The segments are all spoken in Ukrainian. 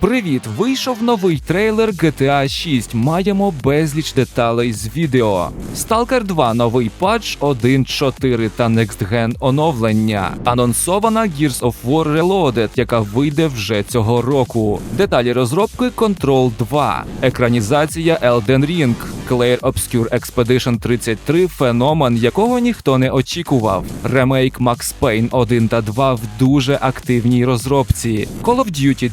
Привіт! Вийшов новий трейлер GTA 6. Маємо безліч деталей з відео. Stalker 2 новий патч 1.4 та Next Gen оновлення. Анонсована Gears of War Reloaded, яка вийде вже цього року. Деталі розробки Control 2, екранізація Elden Ring, Clair Obscure Expedition 33 феномен, якого ніхто не очікував. Ремейк Max Payne 1 та 2 в дуже активній розробці. Call of Duty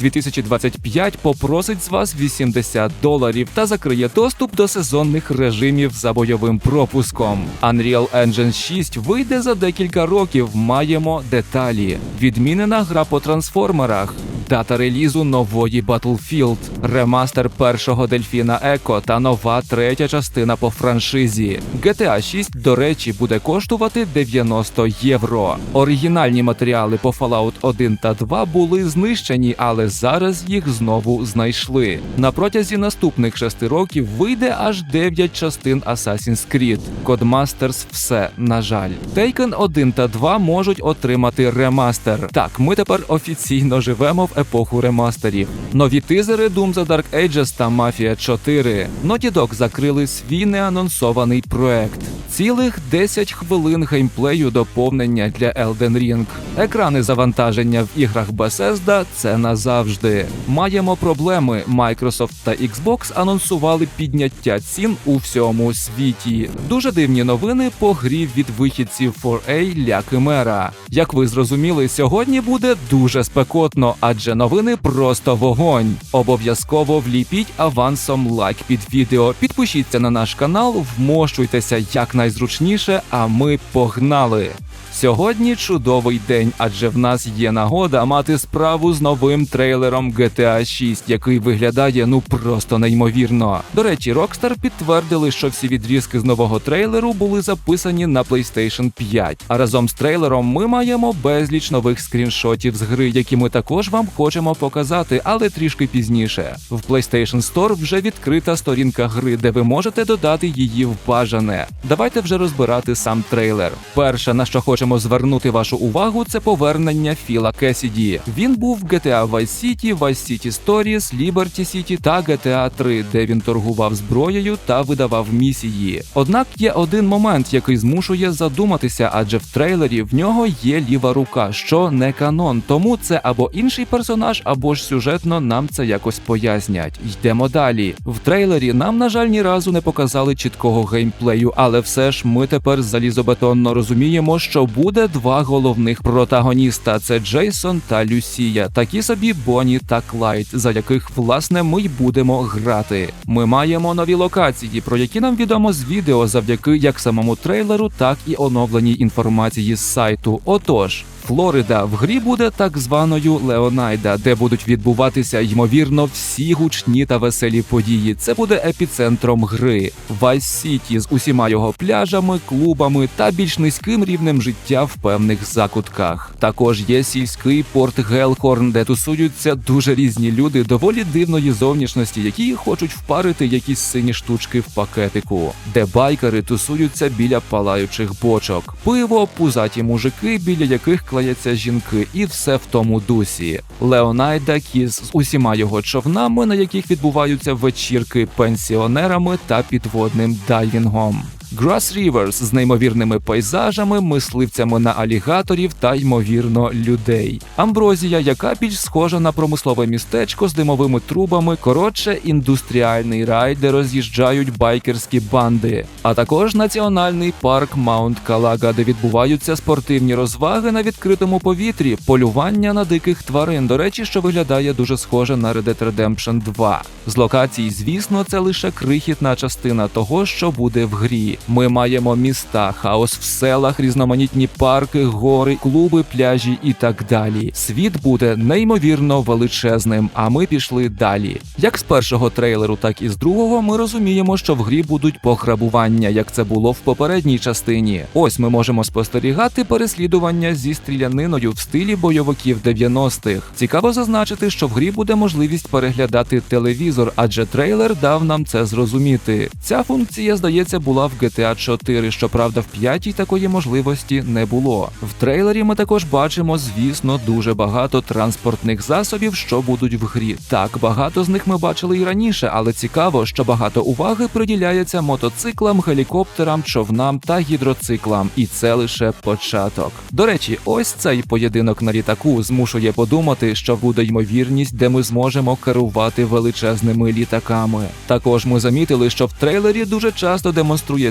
2025 попросить з вас 80 доларів та закриє доступ до сезонних режимів за бойовим пропуском. Unreal Engine 6 вийде за декілька років. Маємо деталі. Відмінена гра по трансформерах. Дата релізу нової Battlefield, ремастер першого дельфіна Еко та нова третя частина по франшизі. GTA 6, до речі, буде коштувати 90 євро. Оригінальні матеріали по Fallout 1 та 2 були знищені, але зараз їх знову знайшли. На протязі наступних шести років вийде аж 9 частин Assassin's Creed. Codemasters все, на жаль. Taken 1 та 2 можуть отримати ремастер. Так, ми тепер офіційно живемо в епоху ремастерів. Нові тизери Doom The Dark Ages та Mafia 4. Naughty Dog закрили свій неанонсований проект. Цілих 10 хвилин геймплею доповнення для Elden Ring. Екрани завантаження в іграх Bethesda – це назавжди. Маємо проблеми. Microsoft та Xbox анонсували підняття цін у всьому світі. Дуже дивні новини по грі від вихідців 4A Ля Химера. Як ви зрозуміли, сьогодні буде дуже спекотно, адже новини просто вогонь. Обов'язково вліпіть авансом лайк під відео. Підпишіться на наш канал, вмощуйтеся якнайзручніше, а ми погнали. Сьогодні чудовий день, адже в нас є нагода мати справу з новим трейлером GTA 6, який виглядає ну просто неймовірно. До речі, Rockstar підтвердили, що всі відрізки з нового трейлеру були записані на PlayStation 5. А разом з трейлером ми маємо безліч нових скріншотів з гри, які ми також вам хочемо показати, але трішки пізніше. В PlayStation Store вже відкрита сторінка гри, де ви можете додати її в бажане. Давайте вже розбирати сам трейлер. Перше, на що хочемо звернути вашу увагу, це повернення Філа Кесіді. Він був в GTA Vice City, Vice City Stories, Liberty City та GTA 3, де він торгував зброєю та видавав місії. Однак є один момент, який змушує задуматися, адже в трейлері в нього є ліва рука, що не канон. Тому це або інший персонаж, або ж сюжетно нам це якось пояснять. Йдемо далі. В трейлері нам, на жаль, ні разу не показали чіткого геймплею, але все ж ми тепер залізобетонно розуміємо, що буде два головних протагоніста: це Джейсон та Люсія, такі собі Бонні та Клайд, за яких власне ми й будемо грати. Ми маємо нові локації, про які нам відомо з відео завдяки як самому трейлеру, так і оновленій інформації з сайту. Отож. Флорида в грі буде так званою Леонайда, де будуть відбуватися ймовірно всі гучні та веселі події. Це буде епіцентром гри. Вайс Сіті з усіма його пляжами, клубами та більш низьким рівнем життя в певних закутках. Також є сільський порт Гелхорн, де тусуються дуже різні люди доволі дивної зовнішності, які хочуть впарити якісь сині штучки в пакетику, де байкери тусуються біля палаючих бочок, пиво, пузаті мужики, біля яких клеяться жінки, і все в тому дусі. Леонайда Кіз з усіма його човнами, на яких відбуваються вечірки пенсіонерами та підводним дайвінгом. Grass Rivers з неймовірними пейзажами, мисливцями на алігаторів та ймовірно людей. Амброзія, яка більш схожа на промислове містечко з димовими трубами, коротше, індустріальний рай, де роз'їжджають байкерські банди, а також національний парк Маунт Калага, де відбуваються спортивні розваги на відкритому повітрі, полювання на диких тварин. До речі, що виглядає дуже схоже на Red Dead Redemption 2. З локацій, звісно, це лише крихітна частина того, що буде в грі. Ми маємо міста, хаос в селах, різноманітні парки, гори, клуби, пляжі і так далі. Світ буде неймовірно величезним. А ми пішли далі. Як з першого трейлеру, так і з другого, ми розуміємо, що в грі будуть пограбування, як це було в попередній частині. Ось ми можемо спостерігати переслідування зі стріляниною в стилі бойовиків 90-х. Цікаво зазначити, що в грі буде можливість переглядати телевізор, адже трейлер дав нам це зрозуміти. Ця функція, здається, була в GTA 4. Щоправда, в п'ятій такої можливості не було. В трейлері ми також бачимо, звісно, дуже багато транспортних засобів, що будуть в грі. Так, багато з них ми бачили і раніше, але цікаво, що багато уваги приділяється мотоциклам, гелікоптерам, човнам та гідроциклам, і це лише початок. До речі, ось цей поєдинок на літаку змушує подумати, що буде ймовірність, де ми зможемо керувати величезними літаками. Також ми замітили, що в трейлері дуже часто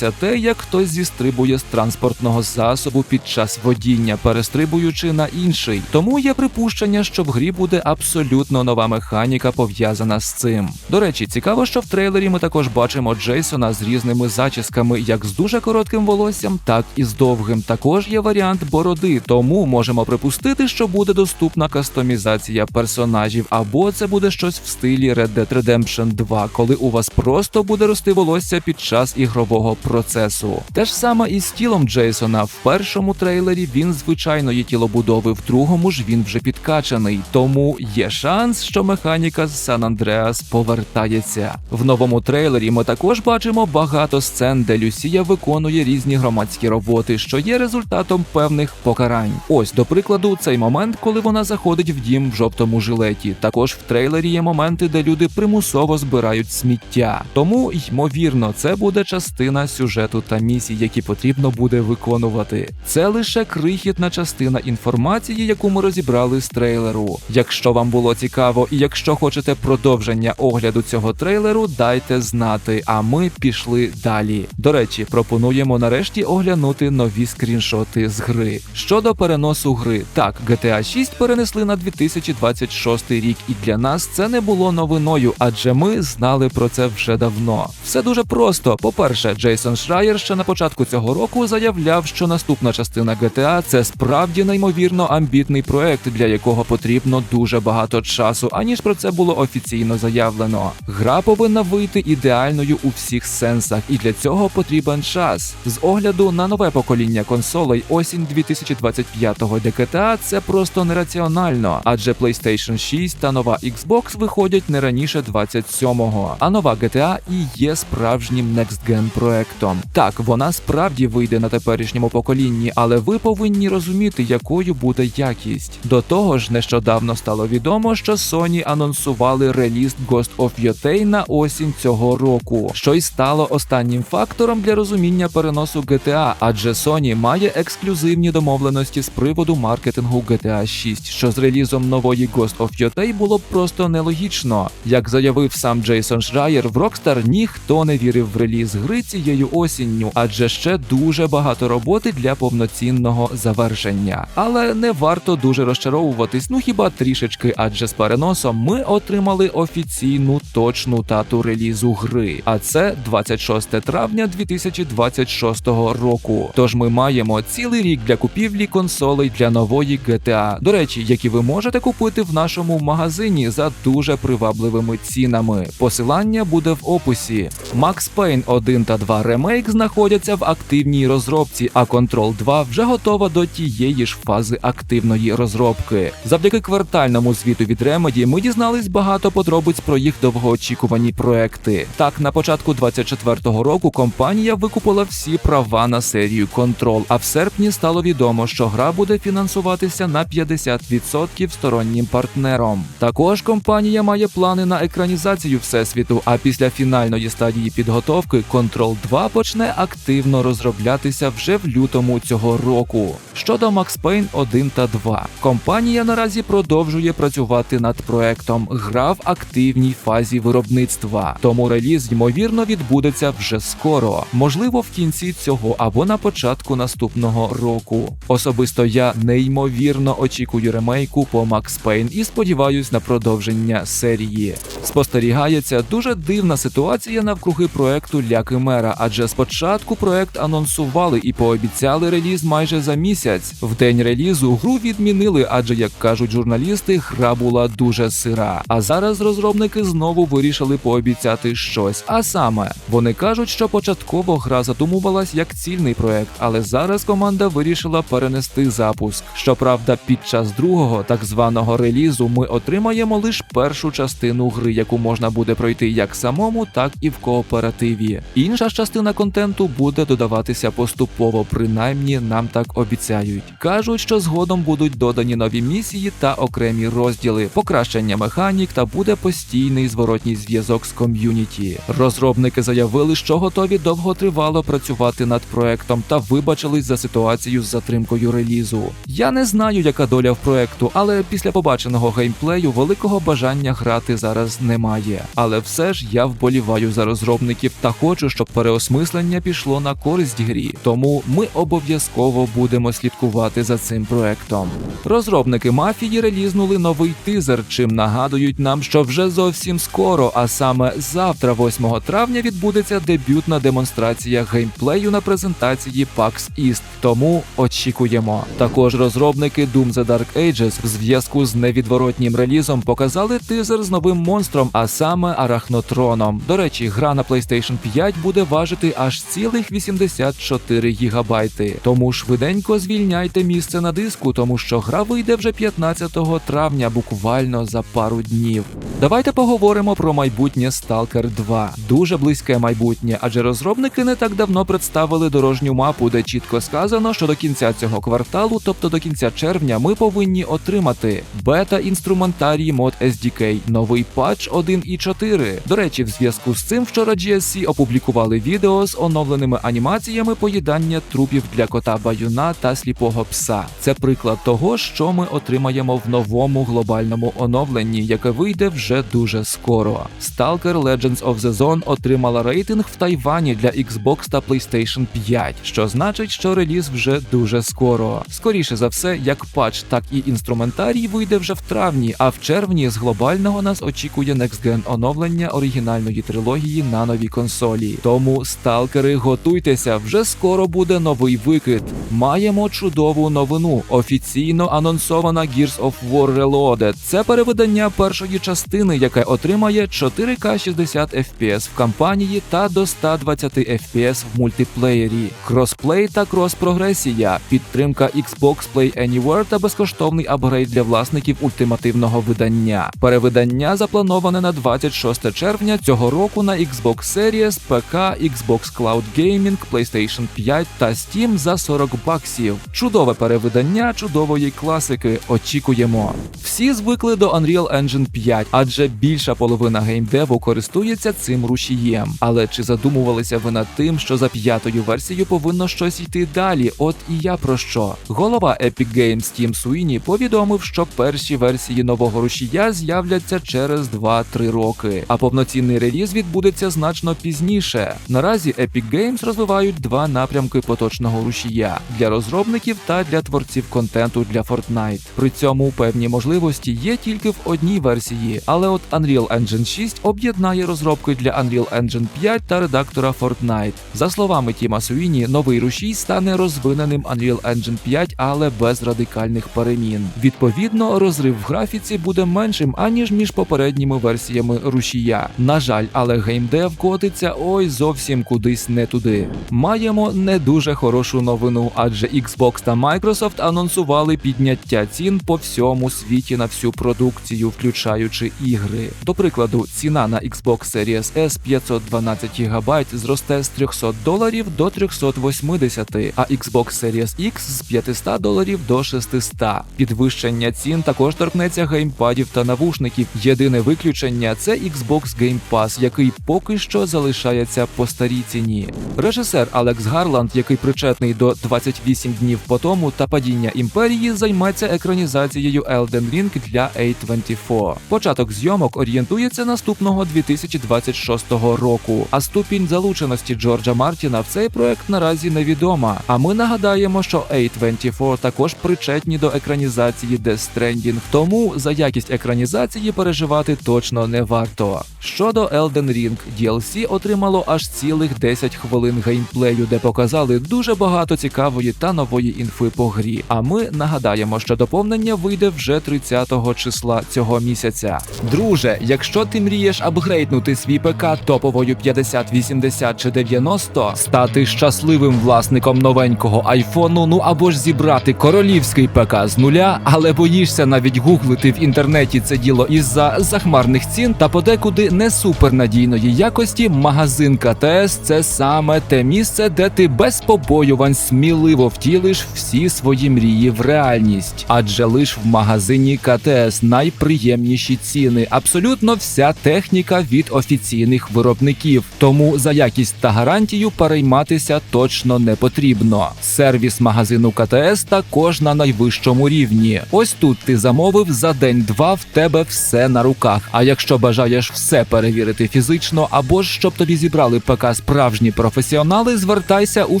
демонструється те, як хтось зістрибує з транспортного засобу під час водіння, перестрибуючи на інший. Тому є припущення, що в грі буде абсолютно нова механіка пов'язана з цим. До речі, цікаво, що в трейлері ми також бачимо Джейсона з різними зачісками, як з дуже коротким волоссям, так і з довгим. Також є варіант бороди, тому можемо припустити, що буде доступна кастомізація персонажів, або це буде щось в стилі Red Dead Redemption 2, коли у вас просто буде рости волосся під час ігрового процесу. Те ж саме і з тілом Джейсона. В першому трейлері він звичайної тілобудови, в другому ж він вже підкачаний. Тому є шанс, що механіка з Сан Андреас повертається. В новому трейлері ми також бачимо багато сцен, де Люсія виконує різні громадські роботи, що є результатом певних покарань. Ось, до прикладу, цей момент, коли вона заходить в дім в жовтому жилеті. Також в трейлері є моменти, де люди примусово збирають сміття. Тому ймовірно, це буде частина сюжету та місій, які потрібно буде виконувати. Це лише крихітна частина інформації, яку ми розібрали з трейлеру. Якщо вам було цікаво, і якщо хочете продовження огляду цього трейлеру, дайте знати. А ми пішли далі. До речі, пропонуємо нарешті оглянути нові скріншоти з гри. Щодо переносу гри, так, GTA 6 перенесли на 2026 рік, і для нас це не було новиною, адже ми знали про це вже давно. Все дуже просто. По-перше, Джейсон Шрайер ще на початку цього року заявляв, що наступна частина GTA – це справді неймовірно амбітний проект, для якого потрібно дуже багато часу, аніж про це було офіційно заявлено. Гра повинна вийти ідеальною у всіх сенсах, і для цього потрібен час. З огляду на нове покоління консолей осінь 2025-го для GTA це просто нераціонально, адже PlayStation 6 та нова Xbox виходять не раніше 27-го, а нова GTA і є справжнім next-gen проектом. Так, вона справді вийде на теперішньому поколінні, але ви повинні розуміти, якою буде якість. До того ж, нещодавно стало відомо, що Sony анонсували реліз Ghost of Yotei на осінь цього року, що й стало останнім фактором для розуміння переносу GTA, адже Sony має ексклюзивні домовленості з приводу маркетингу GTA 6, що з релізом нової Ghost of Yotei було просто нелогічно. Як заявив сам Джейсон Шрайер, в Rockstar ніхто не вірив в реліз гри осінню, адже ще дуже багато роботи для повноцінного завершення. Але не варто дуже розчаровуватись, ну хіба трішечки, адже з переносом ми отримали офіційну точну тату релізу гри, а це 26 травня 2026 року. Тож ми маємо цілий рік для купівлі консолей для нової GTA. До речі, які ви можете купити в нашому магазині за дуже привабливими цінами. Посилання буде в описі. Max Payne 1 та 2 ремейк знаходяться в активній розробці, а Control 2 вже готова до тієї ж фази активної розробки. Завдяки квартальному звіту від Remedy ми дізнались багато подробиць про їх довгоочікувані проекти. Так, на початку 24-го року компанія викупила всі права на серію Control, а в серпні стало відомо, що гра буде фінансуватися на 50% стороннім партнером. Також компанія має плани на екранізацію всесвіту. А після фінальної стадії підготовки Control 2 почне активно розроблятися вже в лютому цього року. Щодо Max Payne 1 та 2, компанія наразі продовжує працювати над проектом. Гра в активній фазі виробництва, тому реліз ймовірно відбудеться вже скоро, можливо, в кінці цього або на початку наступного року. Особисто я неймовірно очікую ремейку по Max Payne і сподіваюсь на продовження серії. Спостерігається дуже дивна ситуація навкруги проекту Ля Кимера, адже спочатку проект анонсували і пообіцяли реліз майже за місяць. В день релізу гру відмінили, адже, як кажуть журналісти, гра була дуже сира. А зараз розробники знову вирішили пообіцяти щось. А саме, вони кажуть, що початково гра задумувалась як цільний проект, але зараз команда вирішила перенести запуск. Щоправда, під час другого так званого релізу ми отримаємо лише першу частину гри, яку можна буде пройти як самому, так і в кооперативі. Інша частина частина контенту буде додаватися поступово, принаймні нам так обіцяють. Кажуть, що згодом будуть додані нові місії та окремі розділи, покращення механік та буде постійний зворотній зв'язок з ком'юніті. Розробники заявили, що готові довготривало працювати над проектом та вибачились за ситуацію з затримкою релізу. Я не знаю, яка доля в проекту, але після побаченого геймплею великого бажання грати зараз немає. Але все ж я вболіваю за розробників та хочу, щоб переосмислення пішло на користь грі. Тому ми обов'язково будемо слідкувати за цим проектом. Розробники мафії релізнули новий тизер, чим нагадують нам, що вже зовсім скоро, а саме завтра, 8 травня, відбудеться дебютна демонстрація геймплею на презентації PAX East. Тому очікуємо. Також розробники Doom The Dark Ages в зв'язку з невідворотнім релізом показали тизер з новим монстром, а саме Арахнотроном. До речі, гра на PlayStation 5 буде важити аж цілих 84 гігабайти. Тому швиденько звільняйте місце на диску, тому що гра вийде вже 15 травня, буквально за пару днів. Давайте поговоримо про майбутнє Stalker 2. Дуже близьке майбутнє, адже розробники не так давно представили дорожню мапу, де чітко сказано, що до кінця цього кварталу, тобто до кінця червня, ми повинні отримати бета-інструментарій мод SDK, новий патч 1.4. До речі, в зв'язку з цим вчора GSC опублікували відео з оновленими анімаціями поїдання трупів для кота баюна та сліпого пса. Це приклад того, що ми отримаємо в новому глобальному оновленні, яке вийде вже дуже скоро. Stalker Legends of the Zone отримала рейтинг в Тайвані для Xbox та PlayStation 5, що значить, що реліз вже дуже скоро. Скоріше за все, як патч, так і інструментарій вийде вже в травні, а в червні з глобального нас очікує Next Gen оновлення оригінальної трилогії на новій консолі. Тому, сталкери, готуйтеся, вже скоро буде новий викид. Маємо чудову новину. Офіційно анонсована Gears of War Reloaded. Це перевидання першої частини, яке отримає 4К 60 FPS в кампанії та до 120 FPS в мультиплеєрі, кросплей та крос-прогресія, підтримка Xbox Play Anywhere та безкоштовний апгрейд для власників ультимативного видання. Перевидання заплановане на 26 червня цього року на Xbox Series, ПК, Xbox Cloud Gaming, PlayStation 5 та Steam за 40 баксів. Чудове перевидання чудової класики. Очікуємо. Всі звикли до Unreal Engine 5, адже більша половина геймдеву користується цим рушієм. Але чи задумувалися ви над тим, що за п'ятою версією повинно щось йти далі? От і я про що. Голова Epic Games Тім Суїні повідомив, що перші версії нового рушія з'являться через 2-3 роки, а повноцінний реліз відбудеться значно пізніше. Наразі Epic Games розвивають два напрямки поточного рушія для розробників та для творців контенту для Fortnite. При цьому певні можливості є тільки в одній версії, але от Unreal Engine 6 об'єднає розробки для Unreal Engine 5 та редактора Fortnite. За словами Тіма Суїні, новий рушій стане розвиненим Unreal Engine 5, але без радикальних перемін. Відповідно, розрив в графіці буде меншим аніж між попередніми версіями рушія. На жаль, але геймдев котиться ой зовсім кудись не туди. Маємо не дуже хорошу новину, адже Xbox та Microsoft анонсували підняття цін по всьому світі на всю продукцію, включаючи ігри. До прикладу, ціна на Xbox Series S 512 ГБ зросте з 300 доларів до 380, а Xbox Series X з 500 доларів до 600. Підвищення цін також торкнеться геймпадів та навушників. Єдине виключення це Xbox Game Pass, який поки що залишається по старій ціні. Режисер Алекс Гарланд, який причетний до 28 днів по тому та падіння імперії, займеться екранізацією Elden Ring для A24. Початок зйомок орієнтується наступного 2026 року. А ступінь залученості Джорджа Мартіна в цей проект наразі невідома. А ми нагадаємо, що A24 також причетні до екранізації Death Stranding, тому за якість екранізації переживати точно не варто. Щодо Elden Ring, DLC отримало аж цілих 10 хвилин геймплею, де показали дуже багато цікавої та нової інфи по грі. А ми нагадаємо, що доповнення вийде вже 30-го числа цього місяця. Друже, якщо ти мрієш апгрейднути свій ПК топовою 50, 80 чи 90, стати щасливим власником новенького айфону, ну або ж зібрати королівський ПК з нуля, але боїшся навіть гуглити в інтернеті це діло із-за захмарних цін та подекуди не супернадійної якості, магазин КТС КТС це саме те місце, де ти без побоювань сміливо втілиш всі свої мрії в реальність. Адже лиш в магазині КТС найприємніші ціни, абсолютно вся техніка від офіційних виробників. Тому за якість та гарантію перейматися точно не потрібно. Сервіс магазину КТС також на найвищому рівні. Ось тут ти замовив за день-два в тебе все на руках. А якщо бажаєш все перевірити фізично, або ж щоб тобі зібрали ПК справжні професіонали, звертайся у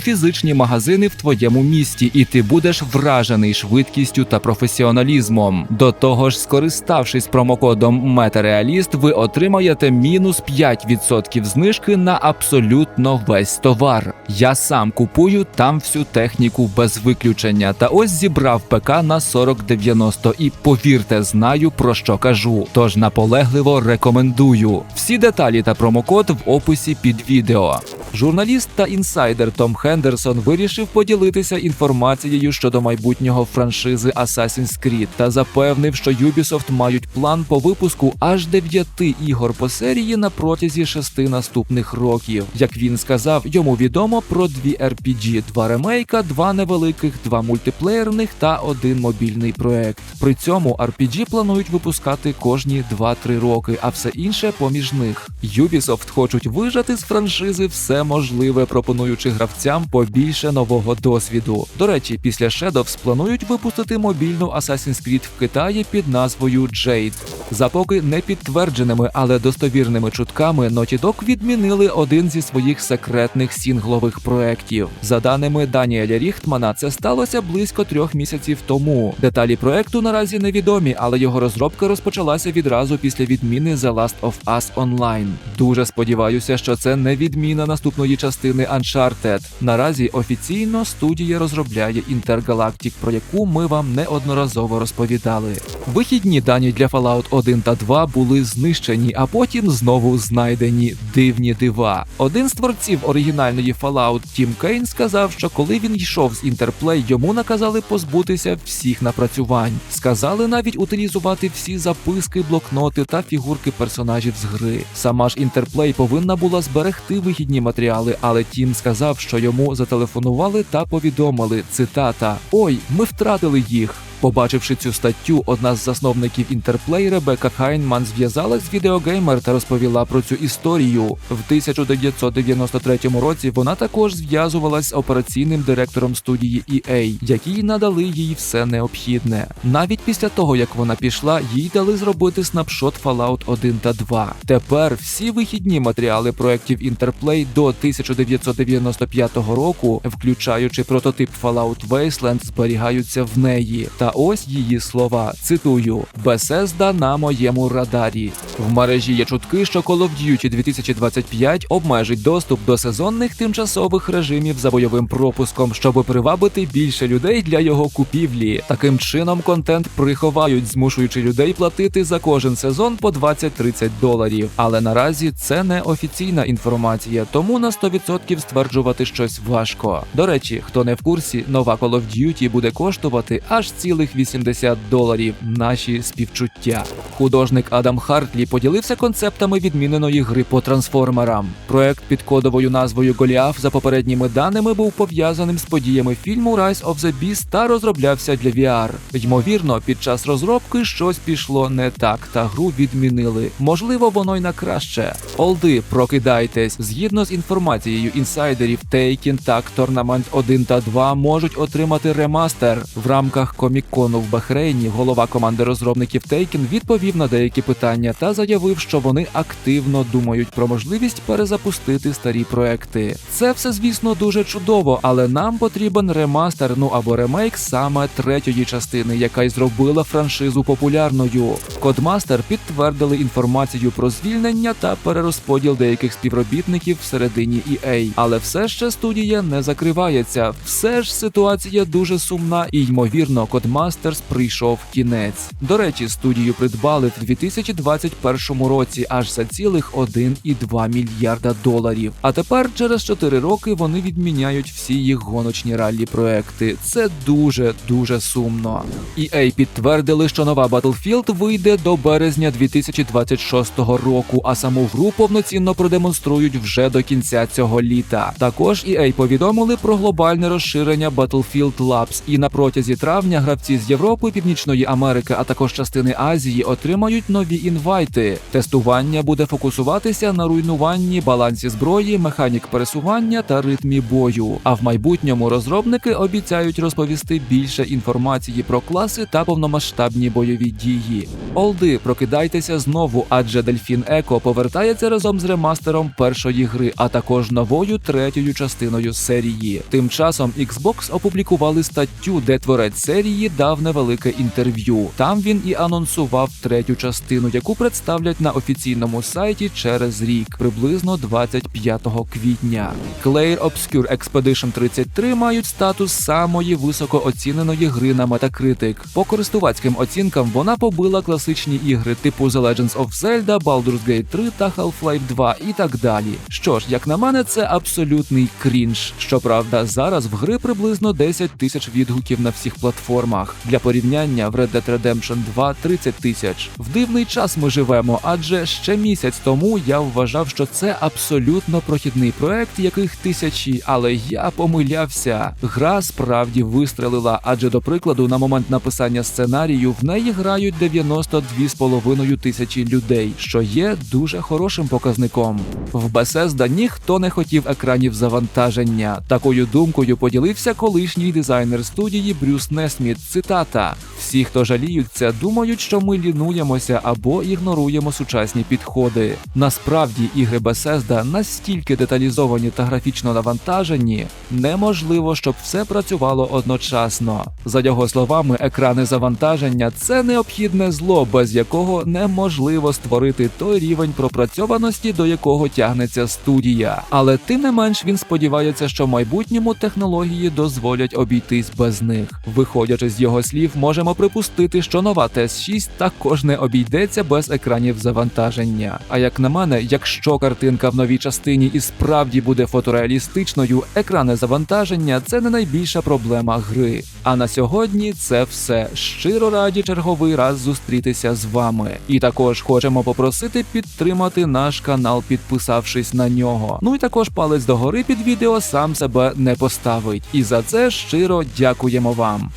фізичні магазини в твоєму місті, і ти будеш вражений швидкістю та професіоналізмом. До того ж, скориставшись промокодом Метареаліст, ви отримаєте мінус 5% знижки на абсолютно весь товар. Я сам купую там всю техніку без виключення. Та ось зібрав ПК на 4090 і повірте, знаю про що кажу. Тож наполегливо рекомендую. Всі деталі та промокод в описі під відео. Журналіст та інсайдер Том Хендерсон вирішив поділитися інформацією щодо майбутнього франшизи Assassin's Creed та запевнив, що Ubisoft мають план по випуску аж 9 ігор по серії на протязі шести наступних років. Як він сказав, йому відомо про дві RPG, два ремейка, два невеликих, два мультиплеєрних та один мобільний проект. При цьому RPG планують випускати кожні 2-3 роки, а все інше поміж них. Ubisoft хочуть вижати з франшизи все можливе, пропонуючи гравцям побільше нового досвіду. До речі, після Shadows планують випустити мобільну Assassin's Creed в Китаї під назвою Jade. За поки не підтвердженими, але достовірними чутками Naughty Dog відмінили один зі своїх секретних сінглових проєктів. За даними Даніеля Ріхтмана, це сталося близько трьох місяців тому. Деталі проекту наразі невідомі, але його розробка розпочалася відразу після відміни The Last of Us Online. Дуже сподіваюся, що це не відміна наступної частини Uncharted. Наразі офіційно студія розробляє Intergalactic, про яку ми вам неодноразово розповідали. Вихідні дані для Fallout 1 та 2 були знищені, а потім знову знайдені дивні дива. Один з творців оригінальної Fallout Тім Кейн сказав, що коли він йшов з Interplay, йому наказали позбутися всіх напрацювань. Сказали навіть утилізувати всі записки, блокноти та фігурки персонажів з гри. Сама ж Interplay повинна була зберегти вихідні матеріали, але Тім сказав, що йому зателефонували та повідомили цитата: Ой, ми втратили їх. Побачивши цю статтю, одна з засновників Інтерплей Ребека Хайнман зв'язалась з відеогеймер та розповіла про цю історію. В 1993 році вона також зв'язувалась з операційним директором студії EA, які надали їй все необхідне. Навіть після того, як вона пішла, їй дали зробити снапшот Fallout 1 та 2. Тепер всі вихідні матеріали проєктів Interplay до 1995 року, включаючи прототип Fallout Wasteland, зберігаються в неї. Та ось її слова. Цитую: Bethesda на моєму радарі. В мережі є чутки, що Call of Duty 2025 обмежить доступ до сезонних тимчасових режимів за бойовим пропуском, щоб привабити більше людей для його купівлі. Таким чином, контент приховають, змушуючи людей платити за кожен сезон по 20-30 доларів. Але наразі це не офіційна інформація, тому на 100% стверджувати щось важко. До речі, хто не в курсі, нова Call of Duty буде коштувати аж цілих 80 доларів. Наші співчуття. Художник Адам Хартлі поділився концептами відміненої гри по трансформерам. Проект під кодовою назвою Голіаф за попередніми даними був пов'язаним з подіями фільму Rise of the Beast та розроблявся для VR. Ймовірно, під час розробки щось пішло не так, та гру відмінили. Можливо, воно й на краще. Олди, прокидайтесь. Згідно з інформацією інсайдерів, Taken так Tournament 1 та 2 можуть отримати ремастер в рамках комікону в Бахрейні. Голова команди розробників Taken відповів на деякі питання та заявив, що вони активно думають про можливість перезапустити старі проекти. Це все, звісно, дуже чудово, але нам потрібен ремастер, ну або ремейк саме третьої частини, яка й зробила франшизу популярною. Кодмастер підтвердили інформацію про звільнення та перерозподіл деяких співробітників всередині EA. Але все ще студія не закривається. Все ж ситуація дуже сумна і ймовірно, Кодмастер Codemasters прийшов кінець. До речі, студію придбали в 2021 році аж за цілих 1,2 мільярда доларів. А тепер, через 4 роки, вони відміняють всі їх гоночні раллі проекти. Це дуже дуже сумно. EA підтвердили, що нова Battlefield вийде до березня 2026 року, а саму гру повноцінно продемонструють вже до кінця цього літа. Також EA повідомили про глобальне розширення Battlefield Labs, і на протязі травня гравці з Європи, Північної Америки, а також частини Азії отримають нові інвайти. Тестування буде фокусуватися на руйнуванні, балансі зброї, механік пересування та ритмі бою. А в майбутньому розробники обіцяють розповісти більше інформації про класи та повномасштабні бойові дії. Олди, прокидайтеся знову, адже Дельфін Еко повертається разом з ремастером першої гри, а також новою третьою частиною серії. Тим часом Xbox опублікували статтю, де творець серії дав невелике інтерв'ю. Там він і анонсував третю частину, яку представлять на офіційному сайті через рік, приблизно 25 квітня. Clair Obscure Expedition 33 мають статус самої високо оціненої гри на Metacritic. По користувацьким оцінкам вона побила класичні ігри типу The Legends of Zelda, Baldur's Gate 3 та Half-Life 2 і так далі. Що ж, як на мене, це абсолютний крінж. Щоправда, зараз в гри приблизно 10 тисяч відгуків на всіх платформах. Для порівняння в Red Dead Redemption 2 30 тисяч. В дивний час ми живемо, адже ще місяць тому я вважав, що це абсолютно прохідний проект, яких тисячі, але я помилявся. Гра справді вистрелила, адже до прикладу, на момент написання сценарію в неї грають 92,5 тисячі людей, що є дуже хорошим показником. В Bethesda ніхто не хотів екранів завантаження. Такою думкою поділився колишній дизайнер студії Брюс Несміт. Цитата: всі, хто жаліються, думають, що ми лінуємося або ігноруємо сучасні підходи. Насправді, ігри Bethesda настільки деталізовані та графічно навантажені, неможливо, щоб все працювало одночасно. За його словами, екрани завантаження це необхідне зло, без якого неможливо створити той рівень пропрацьованості, до якого тягнеться студія. Але тим не менш він сподівається, що в майбутньому технології дозволять обійтись без них. Виходячи з його слів, можемо припустити, що нова TS6 також не обійдеться без екранів завантаження. А як на мене, якщо картинка в новій частині і справді буде фотореалістичною, екрани завантаження це не найбільша проблема гри. А на сьогодні це все. Щиро раді черговий раз зустрітися з вами. І також хочемо попросити підтримати наш канал, підписавшись на нього. Ну і також палець догори під відео сам себе не поставить. І за це щиро дякуємо вам.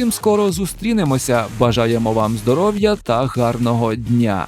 Зовсім скоро зустрінемося. Бажаємо вам здоров'я та гарного дня.